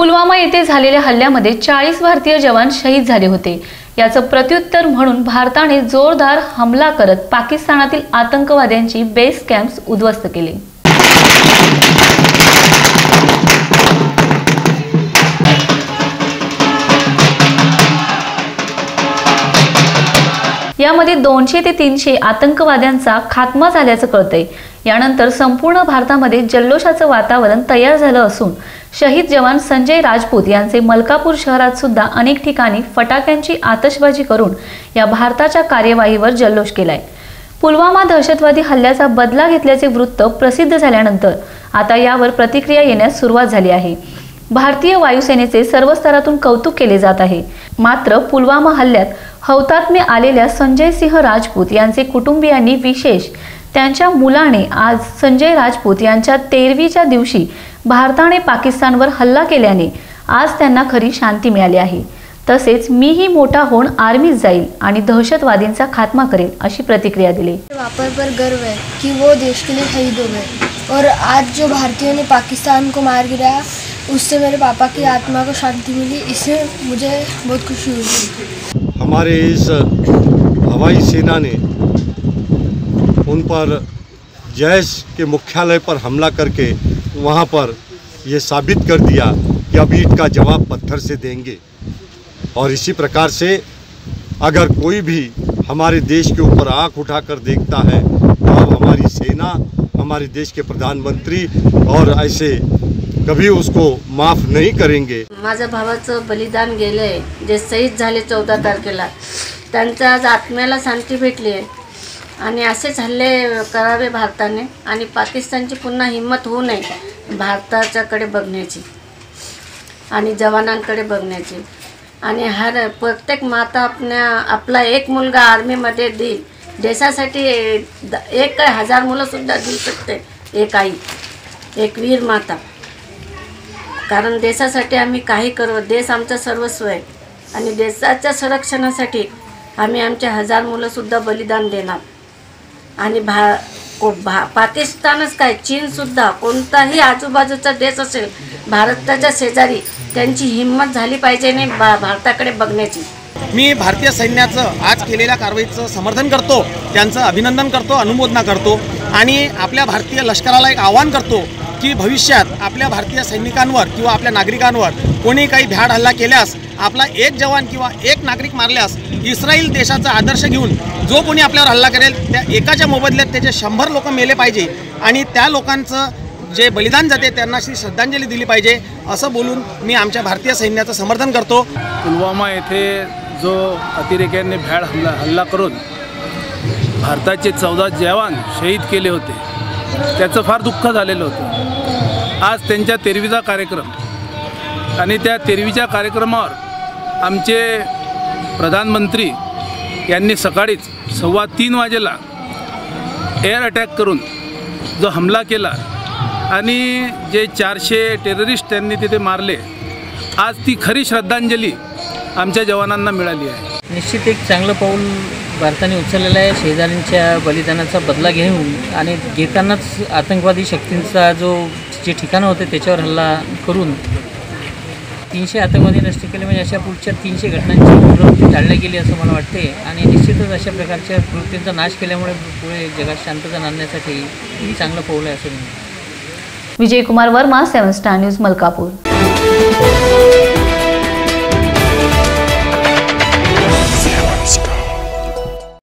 पुलवामा येथे झालेल्या हल्ल्यामध्ये चाळीस भारतीय जवान शहीद झाले होते. याचं प्रत्युत्तर म्हणून भारताने जोरदार हमला करत पाकिस्तानातील आतंकवाद्यांची बेस कॅम्प्स उद्ध्वस्त केले. यामध्ये दोनशे ते तीनशे आतंकवाद्यांचा खात्मा झाल्याचं कळतंय. यानंतर संपूर्ण भारतामध्ये जल्लोषाचं वातावरण तयार झालं असून शहीद जवान संजय राजपूत यांचे मलकापूर शहरात सुद्धा अनेक ठिकाणी फटाक्यांची आतषबाजी करून या भारताच्या कार्यवाहीवर जल्लोष केलाय. पुलवामा दहशतवादी हल्ल्याचा बदला घेतल्याचे वृत्त प्रसिद्ध झाल्यानंतर आता यावर प्रतिक्रिया येण्यास सुरुवात झाली आहे. भारतीय वायुसेनेचे सर्व स्तरातून कौतुक केले जात आहे. मात्र पुलवामा हल्ल्यात हौतात्म्य आलेल्या संजय सिंह राजपूत यांचे कुटुंबियांनी विशेष त्यांच्या मुलाने आज संजय राजपूत यांच्या तेरवीच्या दिवशी भारताने पाकिस्तानवर हल्ला केल्याने आज त्यांना खरी शांती मिळाली आहे. तसेच मीही मोठा होऊन आर्मीत जाईल आणि दहशतवादींचा खात्मा करेल अशी प्रतिक्रिया दिली. वापर पर गर्व है कि वो देश के लिए शहीद हो गए. और आज जो भारतीयों ने पाकिस्तान को मार गिराया उससे मेरे पापा की आत्मा को शांति मिली इससे मुझे बहुत खुशी हुई। हमारे इस हवाई सेना ने उन पर जैश के मुख्यालय पर हमला करके वहाँ पर ये साबित कर दिया कि अब ईट का जवाब पत्थर से देंगे। और इसी प्रकार से अगर कोई भी हमारे देश के ऊपर आँख उठाकर देखता है तो अब हमारी सेना, हमारे देश के प्रधानमंत्री और ऐसे कभी उसको माफ़ नहीं करेंगे। माझ्या भावाचं बलिदान गेलं आहे जे शहीद झाले चौदा तारखेला. त्यांच्या आज आत्म्याला शांती भेटली आहे. आणि असेच हल्ले करावे भारताने. आणि पाकिस्तानची पुन्हा हिंमत होऊ नये भारताच्याकडे बघण्याची. आणि जवानांकडे बघण्याची. आणि हर प्रत्येक माता आपल्या आपला एक मुलगा आर्मीमध्ये देईल देशासाठी द- एक हजार मुलंसुद्धा देऊ शकते. एक आई एक वीर माता. कारण देशासाठी आम्ही काही करू. देश आमचं सर्वस्व आहे. आणि देशाच्या संरक्षणासाठी आम्ही आमचे हजार मुलंसुद्धा बलिदान देणार. आणि भा को भा पाकिस्तानच काय? चीनसुद्धा कोणताही आजूबाजूचा देश असेल भारताच्या शेजारी त्यांची हिंमत झाली पाहिजे नाही बा भारताकडे बघण्याची. मी भारतीय सैन्याचं आज केलेल्या कारवाईचं समर्थन करतो त्यांचं अभिनंदन करतो अनुमोदना करतो आणि आपल्या भारतीय लष्कराला एक आवाहन करतो. की भविष्यात आपल्या भारतीय सैनिकांवर किंवा आपल्या नागरिकांवर कोणी काही भ्याड हल्ला केल्यास आपला एक जवान किंवा एक नागरिक मारल्यास इस्रायल देशाचा आदर्श घेऊन जो कोणी आपल्यावर हल्ला करेल त्या एकाच्या मोबदल्यात त्याचे शंभर लोक मेले पाहिजे आणि त्या लोकांचं जे बलिदान जाते त्यांना अशी श्रद्धांजली दिली पाहिजे असं बोलून मी आमच्या भारतीय सैन्याचं समर्थन करतो. पुलवामा येथे जो अतिरेक्यांनी भ्याड हल्ला हल्ला करून भारताचे चौदा जवान शहीद केले होते त्याचं फार दुःख झालेलं होतं. आज त्यांच्या तेरवीचा कार्यक्रम आणि त्या तेरवीच्या कार्यक्रमावर आमचे प्रधानमंत्री यांनी सकाळीच सव्वा तीन वाजेला एअर अटॅक करून जो हमला केला आणि जे चारशे टेररिस्ट त्यांनी तिथे मारले आज ती खरी श्रद्धांजली आमच्या जवानांना मिळाली आहे. निश्चित एक चांगलं पाऊल भारताने उचललेल्या आहे शेजाऱ्यांच्या बलिदानाचा बदला घेऊन आणि घेतानाच आतंकवादी शक्तींचा जो जे ठिकाणं होते त्याच्यावर हल्ला करून तीनशे आतंकवादी नष्ट केले. म्हणजे अशा पुढच्या तीनशे घटनांची प्रवृत्ती टाळली गेली असं मला वाटते. आणि निश्चितच अशा प्रकारच्या प्रवृत्तींचा नाश केल्यामुळे पुढे जगात शांतता आणण्यासाठी ही चांगलं पाऊल आहे असं मी म्हणेन. Vijaykumar Varma seven star news Malkapur.